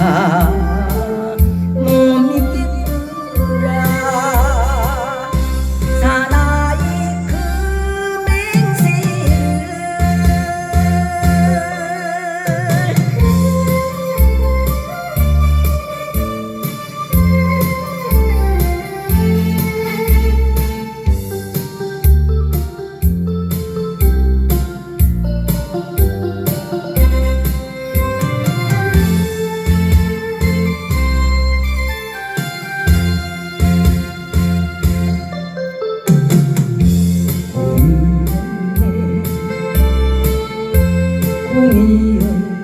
아, 못 dia.